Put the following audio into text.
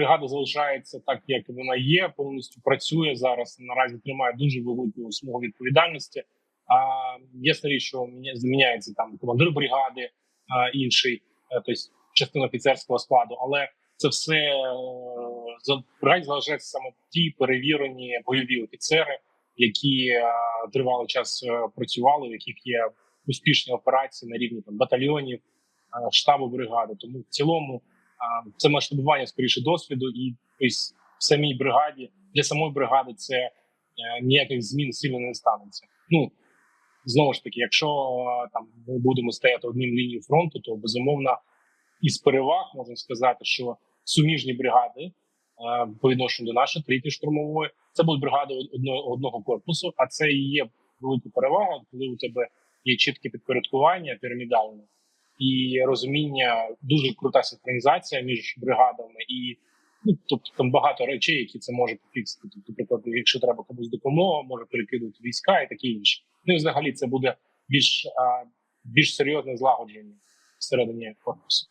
бригада залишається так, як вона є, повністю працює зараз. Наразі тримає дуже велику смугу відповідальності. А ясна річ, що міня- зміняється там командир бригади, а, інший, е, тобто частина офіцерського складу, але це все е, за бригаді залишаються саме ті перевірені бойові офіцери, які е, тривалий час працювали, в яких є успішні операції на рівні там батальйонів, е, штабу бригади. Тому в цілому а, це масштабування скоріше досвіду, і тобто, в самій бригаді для самої бригади це е, ніяких змін сильно не станеться. Ну знову ж таки, якщо е, там ми будемо стояти одним лінією фронту, то безумовно із переваг можна сказати, що суміжні бригади е, по відношенню до нашої третьої штурмової, це будуть бригади одного корпусу, а це і є велика перевага, коли у тебе є чітке підпорядкування пірамідальне і розуміння, дуже крута синхронізація між бригадами, і ну тобто там багато речей, які це може пофіксити. Тобто, наприклад, якщо треба комусь допомога, може перекидувати війська і таке інше. Ну і взагалі це буде більш а, більш серйозне злагодження всередині корпусу.